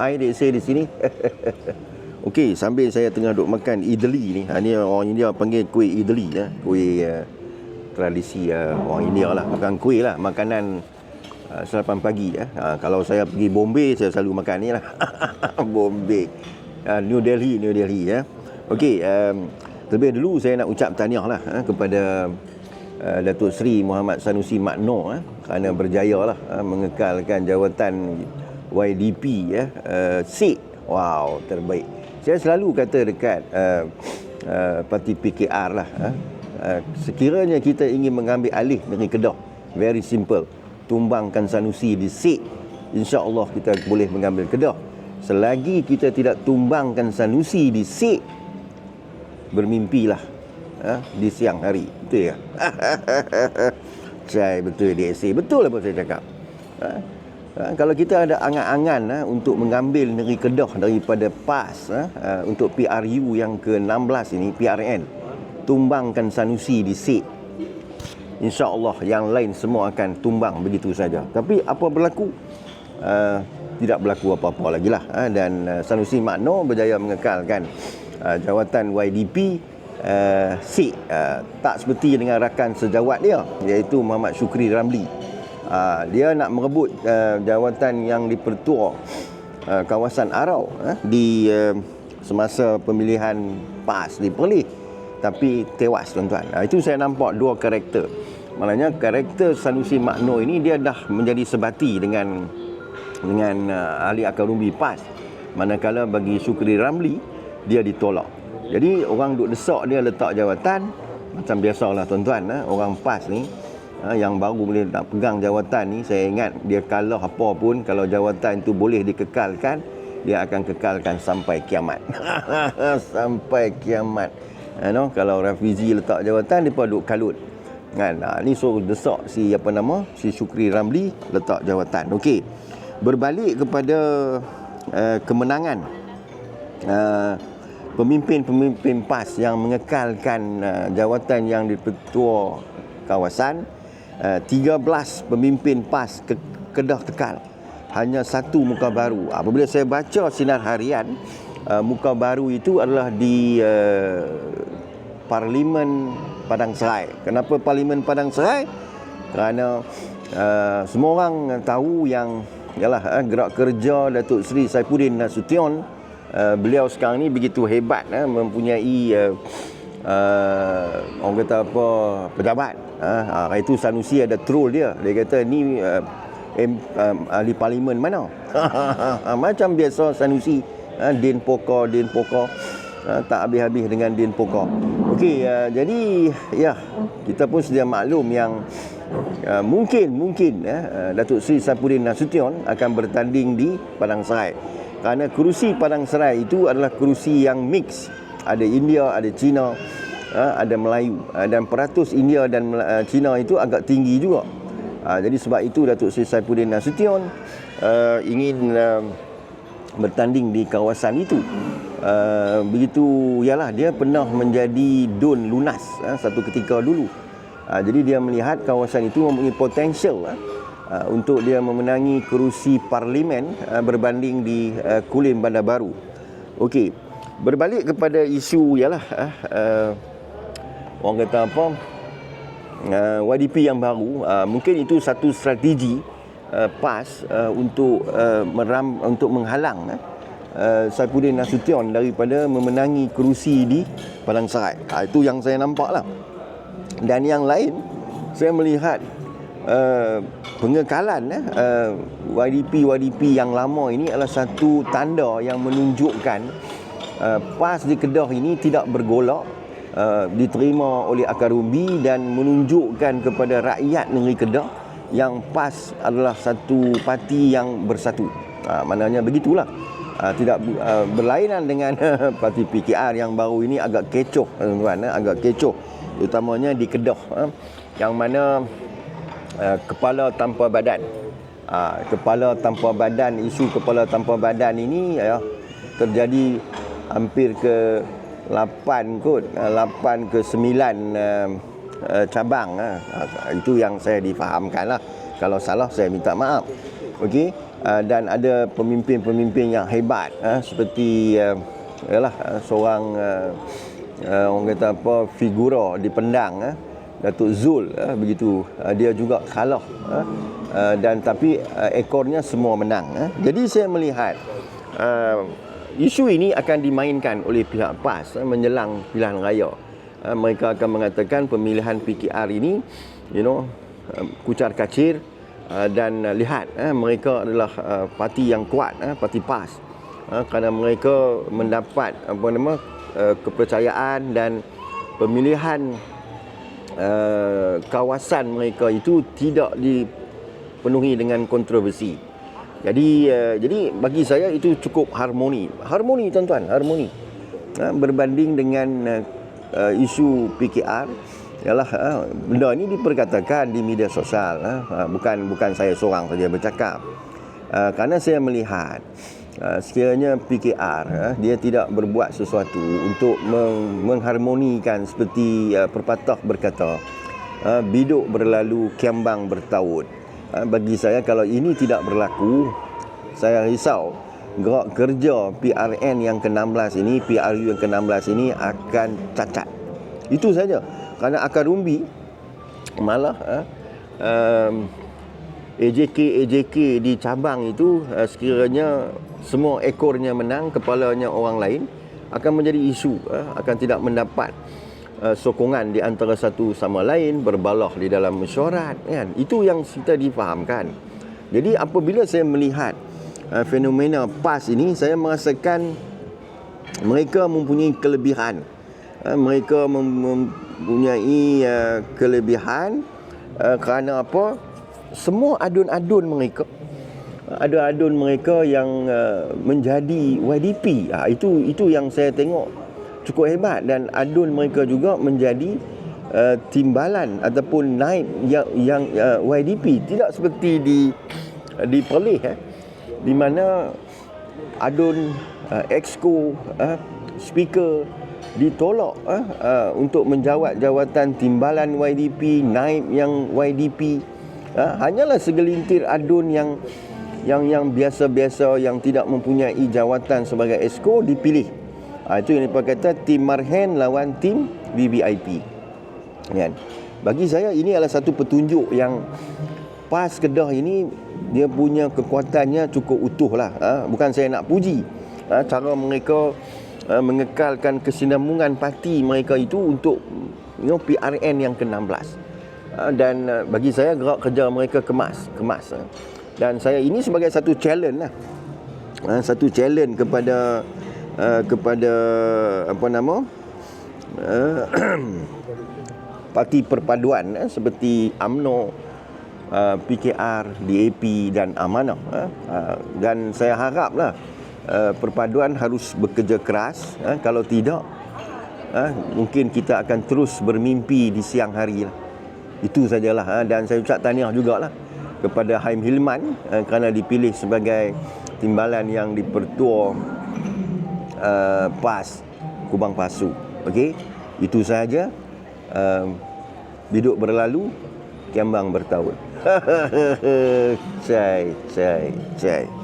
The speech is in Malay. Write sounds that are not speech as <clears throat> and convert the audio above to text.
Hai dek saya di sini. <laughs> Okey, sambil saya tengah duk makan idli ni. Ha ni orang India panggil kuih idli ya. Kuih uh, tradisi uh, orang India lah. Makan kuih lah, makanan uh, sarapan pagi ya. Ha, kalau saya pergi Bombay saya selalu makan ni lah. <laughs> Bombay. Uh, New Delhi, New Delhi ya. Okey, um, terlebih dulu saya nak ucap tahniah lah ha, kepada uh, Datuk Seri Muhammad Sanusi Makno eh, kerana berjaya lah uh, mengekalkan jawatan YDP ya, uh, SIK. Wow, terbaik. Saya selalu kata dekat uh, uh, parti PKR lah. Uh, sekiranya kita ingin mengambil alih dari Kedah, very simple. Tumbangkan Sanusi di SIK, insya-Allah kita boleh mengambil Kedah. Selagi kita tidak tumbangkan Sanusi di SIK, bermimpilah uh, di siang hari. Betul ya? <laughs> Cai betul say. Betul apa saya cakap? Uh, Ha, kalau kita ada angan-angan ha, untuk mengambil negeri Kedah daripada PAS ha, ha, untuk PRU yang ke-16 ini, PRN, tumbangkan Sanusi di SIK. InsyaAllah yang lain semua akan tumbang begitu saja. Tapi apa berlaku? Uh, tidak berlaku apa-apa lagi lah. Ha, dan uh, Sanusi Makno berjaya mengekalkan uh, jawatan YDP uh. Uh, tak seperti dengan rakan sejawat dia, iaitu Muhammad Syukri Ramli. Ha, dia nak merebut uh, jawatan yang dipertua uh, kawasan Arau uh, di uh, semasa pemilihan PAS di Perlis tapi tewas tuan-tuan. Uh, itu saya nampak dua karakter. Maknanya karakter Sanusi Makno ini dia dah menjadi sebati dengan dengan uh, ahli akademi PAS. Manakala bagi Syukri Ramli dia ditolak. Jadi orang duk desak dia letak jawatan macam biasalah tuan-tuan uh, orang PAS ni ha, yang baru boleh nak pegang jawatan ni saya ingat dia kalah apa pun kalau jawatan itu boleh dikekalkan dia akan kekalkan sampai kiamat. <laughs> Sampai kiamat. Ha, no? kalau Rafizi letak jawatan dia duk kalut. Kan? Ha, ni suruh desak si apa nama si Syukri Ramli letak jawatan. Okey berbalik kepada uh, kemenangan. Uh, pemimpin-pemimpin PAS yang mengekalkan uh, jawatan yang dipertua kawasan 13 eh, pemimpin PAS ke Kedah Tekal hanya satu muka baru. Apabila saya baca sinar harian uh, muka baru itu adalah di uh, Parlimen Padang Serai. Kenapa Parlimen Padang Serai? Kerana semua orang tahu yang yalah uh, gerak kerja Datuk Seri Saifuddin Nasution beliau sekarang ni begitu hebat mempunyai uh, uh, orang kata apa pejabat. Uh, uh, itu Sanusi ada troll dia. Dia kata ni uh, uh, ahli parlimen mana? <laughs> Macam biasa Sanusi. Uh, Din Pokok Din Pokok. Uh, tak habis-habis dengan Din Pokok. Okey uh, jadi ya kita pun sedia maklum yang Uh, mungkin mungkin uh, Datuk Seri Sapuddin Nasution akan bertanding di Padang Serai. Kerana kerusi Padang Serai itu adalah kerusi yang mix ada India, ada China, ha, ada Melayu ha, dan peratus India dan uh, China itu agak tinggi juga. Ha, jadi sebab itu Datuk Seri Saifuddin Nasution ingin bertanding di kawasan itu. Begitu ialah dia pernah menjadi Dun Lunas satu ketika dulu. Jadi dia melihat kawasan itu mempunyai potensial untuk dia memenangi kerusi parlimen berbanding di Kulim Bandar Baru. Okey, berbalik kepada isu ialah uh, uh, orang kata apa uh, YDP yang baru uh, mungkin itu satu strategi uh, PAS uh, untuk uh, meram untuk menghalang uh, Saifuddin Nasution daripada memenangi kerusi di Padang Serai. Uh, itu yang saya nampak lah. Dan yang lain saya melihat uh, pengekalan uh, YDP YDP yang lama ini adalah satu tanda yang menunjukkan Uh, PAS di Kedah ini tidak bergolak uh, diterima oleh akar umbi dan menunjukkan kepada rakyat negeri Kedah yang PAS adalah satu parti yang bersatu. Uh, maknanya begitulah. Uh, tidak uh, berlainan dengan <laughs> parti PKR yang baru ini agak kecoh tuan-tuan uh, agak kecoh utamanya di Kedah uh, yang mana uh, kepala tanpa badan uh, kepala tanpa badan isu kepala tanpa badan ini uh, terjadi hampir ke 8 kot. 8 eh, ke 9 uh, uh, cabang uh. itu yang saya difahamkan lah. Kalau salah saya minta maaf. Okey? Uh, dan ada pemimpin-pemimpin yang hebat uh, seperti uh, yalah uh, seorang uh, uh, orang kata apa figura di Pendang uh, Datuk Zul uh, begitu. Uh, dia juga kalah uh, uh, dan tapi uh, ekornya semua menang uh. jadi saya melihat uh, isu ini akan dimainkan oleh pihak PAS uh, menjelang pilihan raya uh, mereka akan mengatakan pemilihan PKR ini you know uh, kucar kacir dan lihat mereka adalah parti yang kuat parti PAS kerana mereka mendapat apa nama kepercayaan dan pemilihan kawasan mereka itu tidak dipenuhi dengan kontroversi. Jadi uh, jadi bagi saya itu cukup harmoni. Harmoni tuan-tuan, harmoni. Uh, berbanding dengan uh, uh, isu PKR ialah uh, benda ini diperkatakan di media sosial uh, bukan bukan saya seorang saja bercakap. Uh, kerana saya melihat uh, sekiranya PKR uh, dia tidak berbuat sesuatu untuk meng- mengharmonikan seperti uh, pepatah berkata uh, biduk berlalu kiambang bertaut bagi saya kalau ini tidak berlaku saya risau. Gerak kerja PRN yang ke-16 ini PRU yang ke-16 ini akan cacat. Itu saja. Kerana akar umbi malah uh, um, AJK AJK di cabang itu uh, sekiranya semua ekornya menang kepalanya orang lain akan menjadi isu uh, akan tidak mendapat uh, sokongan di antara satu sama lain berbalah di dalam mesyuarat kan? Itu yang kita difahamkan. Jadi apabila saya melihat uh, fenomena PAS ini saya merasakan mereka mempunyai kelebihan. Uh, mereka mem- mempunyai uh, kelebihan uh, kerana apa? Semua adun-adun mereka adun-adun mereka yang uh, menjadi YDP ha, itu itu yang saya tengok cukup hebat dan adun mereka juga menjadi uh, timbalan ataupun naib yang yang uh, YDP tidak seperti di di Perlis eh, di mana adun uh, exco uh, speaker ditolak uh, uh, untuk menjawat jawatan timbalan YDP naib yang YDP ha, hanyalah segelintir adun yang yang yang biasa-biasa yang tidak mempunyai jawatan sebagai esko dipilih. Ha, itu yang kata tim Marhen lawan tim VVIP. Kan? Bagi saya ini adalah satu petunjuk yang PAS Kedah ini dia punya kekuatannya cukup utuh lah. Ha? Bukan saya nak puji. Ha? Cara mereka ha, mengekalkan kesinambungan parti mereka itu untuk you know, PRN yang ke-16. Ah, dan bagi saya gerak kerja mereka kemas kemas ah. dan saya ini sebagai satu challenge lah satu challenge kepada kepada apa nama <clears throat> parti perpaduan seperti AMNO PKR DAP dan Amanah dan saya haraplah perpaduan harus bekerja keras kalau tidak mungkin kita akan terus bermimpi di siang hari lah. Itu sajalah ha. dan saya ucap tahniah jugalah kepada Haim Hilman ha, kerana dipilih sebagai timbalan yang dipertua uh, PAS Kubang Pasu. Okey, itu saja. Uh, biduk berlalu, kiambang bertahun. <laughs> cai, cai, cai.